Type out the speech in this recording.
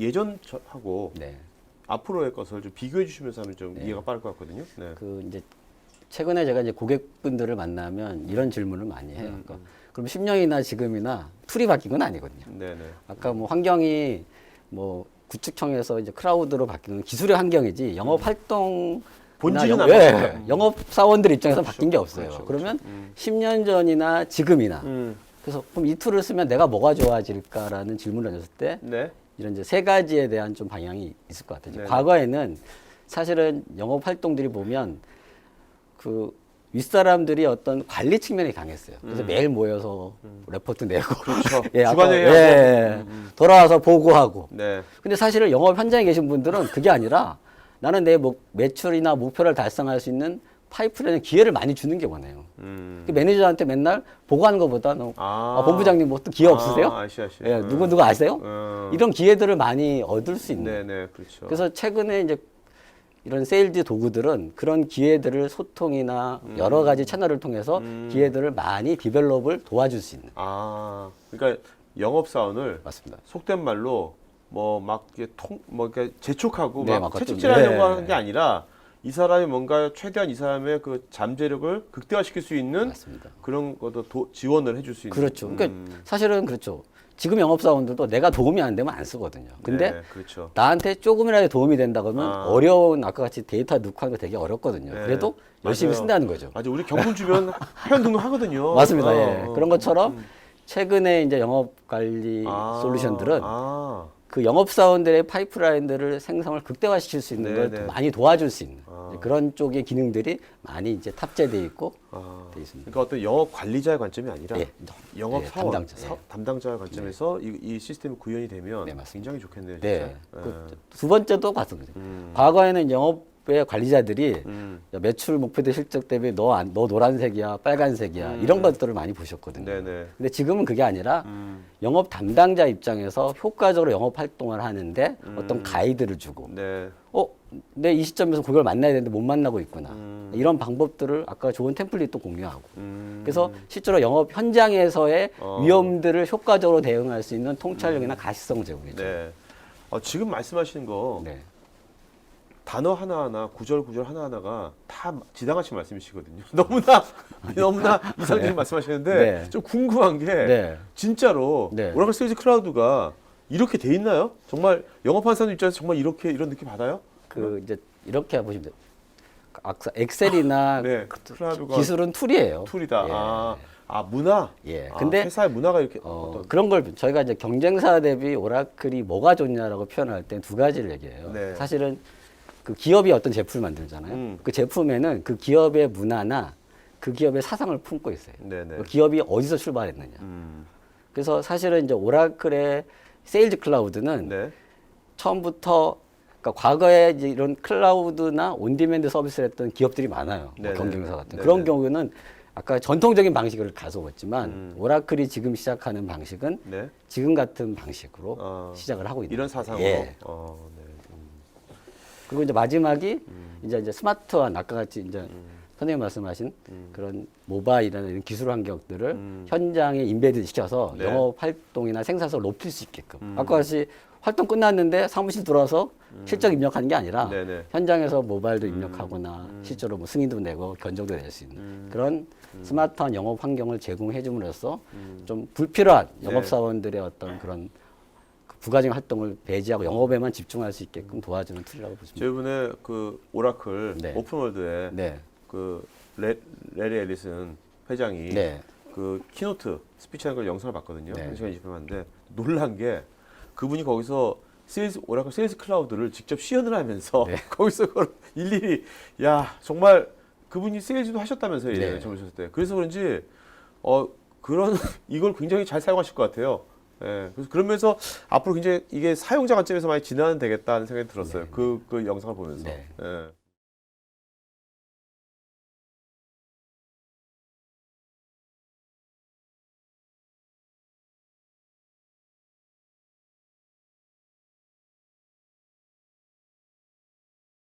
예전하고 네. 앞으로의 것을 좀 비교해 주시면서 하면 좀 네. 이해가 빠를 것 같거든요. 네. 그 이제 최근에 제가 이제 고객분들을 만나면 이런 질문을 많이 해요. 음, 그러니까 그럼 10년이나 지금이나 툴이 바뀐 건 아니거든요. 네, 네. 아까 뭐 환경이 뭐 구축청에서 이제 크라우드로 바뀌는 기술의 환경이지 영업 활동 음. 본질은 영, 안 바뀌어요. 예, 영업 사원들 입장에서 그렇죠. 바뀐 게 없어요. 그렇죠, 그러면 그렇죠. 음. 10년 전이나 지금이나 음. 그래서 그럼 이 툴을 쓰면 내가 뭐가 좋아질까라는 질문을 던졌을 때 네. 이런 이제 세 가지에 대한 좀 방향이 있을 것 같아요. 네네. 과거에는 사실은 영업 활동들이 보면 그 윗사람들이 어떤 관리 측면이 강했어요. 그래서 매일 모여서 레포트 내고 음. 그렇죠. 예, 아까- 주간 회의 하고. 예, 돌아와서 보고하고. 네. 근데 사실은 영업 현장에 계신 분들은 그게 아니라 나는 내 목, 매출이나 목표를 달성할 수 있는 파이프라인의 기회를 많이 주는 게 원해요. 음. 그 매니저한테 맨날 보고하는 것보다 너, 아. 아, 본부장님 뭐 또 기회 없으세요? 아, 아시, 아시. 예, 음. 누구 누구 아세요? 음. 이런 기회들을 많이 얻을 수 있는. 네, 네, 그렇죠. 그래서 최근에 이제 이런 세일즈 도구들은 그런 기회들을 소통이나 여러 가지 채널을 통해서 음. 기회들을 많이 디벨롭을 도와줄 수 있는. 아, 그러니까 영업 사원을 맞습니다. 속된 말로 뭐 막 이렇게 통뭐 이렇게 재촉하고 네, 막 막 채찍질하려고 네. 하는 게 아니라 이 사람이 뭔가 최대한 이 사람의 그 잠재력을 극대화시킬 수 있는 맞습니다. 그런 것도 도, 지원을 해줄 수 있는. 그렇죠. 그러니까 음. 사실은 그렇죠. 지금 영업사원들도 내가 도움이 안 되면 안 쓰거든요. 근데 네, 그렇죠. 나한테 조금이라도 도움이 된다 그러면 아. 어려운 아까 같이 데이터 넣고 하는 거 되게 어렵거든요. 네. 그래도 열심히 맞아요. 쓴다는 거죠. 맞아, 우리 경품 주변 회원 등록하거든요. 맞습니다. 어, 예. 어. 그런 것처럼 최근에 이제 영업 관리 아, 솔루션들은 아, 그 영업사원들의 파이프라인들을 생성을 극대화시킬 수 있는 네, 걸 네. 많이 도와줄 수 있는 아. 그런 쪽의 기능들이 많이 이제 탑재돼 있고 아. 돼 있습니다. 그러니까 어떤 영업 관리자의 관점이 아니라 예. 영업 예, 사원, 담당자, 사- 예. 담당자의 관점에서 이, 이 시스템이 구현이 되면 네, 맞습니다. 굉장히 좋겠네요. 진짜. 네. 예. 그 두 번째도 같습니다. 음. 과거에는 영업 의 관리자들이 음. 야, 매출 목표 대 실적 대비 너, 안, 너 노란색이야, 빨간색이야 이런 것들을 많이 보셨거든요. 음. 네네. 근데 지금은 그게 아니라 음. 영업 담당자 입장에서 효과적으로 영업 활동을 하는데 음. 어떤 가이드를 주고 네. 어, 내 이 시점에서 고객을 만나야 되는데 못 만나고 있구나. 음. 이런 방법들을 아까 좋은 템플릿도 공유하고. 음. 그래서 실제로 영업 현장에서의 어. 위험들을 효과적으로 대응할 수 있는 통찰력이나 가시성 제공이죠. 네. 어, 지금 말씀하시는 거 네. 단어 하나하나 구절 구절 하나하나가 다 지당하신 말씀이시거든요. 너무나 너무나 이상적인 말씀하시는데 네. 좀 궁금한 게 네. 진짜로 네. 오라클 세일즈 클라우드가 이렇게 돼 있나요? 정말 영업하는 사람 입장에서 정말 이렇게 이런 느낌 받아요? 그 이제 이렇게 보시면 돼요. 엑셀이나 네, 그 클라우드가 기술은 툴이에요. 툴이다. 예. 아, 아 문화. 예. 아, 근데 회사의 문화가 이렇게 어, 그런 걸 저희가 이제 경쟁사 대비 오라클이 뭐가 좋냐라고 표현할 때 두 가지를 얘기해요. 네. 사실은 그 기업이 어떤 제품을 만들잖아요. 음. 그 제품에는 그 기업의 문화나 그 기업의 사상을 품고 있어요. 네네. 그 기업이 어디서 출발했느냐. 음, 그래서 사실은 이제 오라클의 세일즈 클라우드는 네. 처음부터 그러니까 과거에 이제 이런 클라우드나 온디맨드 서비스를 했던 기업들이 많아요. 뭐 네네. 경쟁사 같은 네네. 그런 경우는 아까 전통적인 방식을 가져왔지만 음. 오라클이 지금 시작하는 방식은 네. 지금 같은 방식으로 어, 시작을 하고 있는 이런 거죠. 사상으로. 예. 어, 네. 음, 그리고 이제 마지막이 음. 이제 이제 스마트한 아까 같이 이제 선생님 말씀하신 그런 모바일이나 이런 기술 환경들을 음. 현장에 인베드 시켜서 네. 영업 활동이나 생산성을 높일 수 있게끔 음. 아까 같이 활동 끝났는데 사무실 들어와서 실적 입력하는 게 아니라 네네. 현장에서 모바일도 입력하거나 실제로 뭐 승인도 내고 견적도 낼 수 있는 음. 그런 스마트한 영업 환경을 제공해 줌으로써 좀 불필요한 네. 영업 사원들의 어떤 그런 그 부가적인 활동을 배제하고 영업에만 집중할 수 있게끔 도와주는 툴이라고 보시면 분의 그 오라클 네. 오픈월드에 네. 그 레, 레리 앨리슨 회장이 네. 그 키노트 스피치하는 걸 영상을 봤거든요. 네. 한 시간 20분 봤는데 놀란 게 그분이 거기서 세일즈 오라클 세일즈 클라우드를 직접 시연을 하면서 네. 거기서 그걸 일일이 야 정말 그분이 세일즈도 하셨다면서요 네. 예전에 젊으셨을 때 그래서 그런지 어 그런 이걸 굉장히 잘 사용하실 것 같아요. 예, 그래서 그러면서 앞으로 굉장히 이게 사용자 관점에서 많이 진화는 되겠다는 생각이 들었어요. 그, 그 영상을 보면서. 네. 예.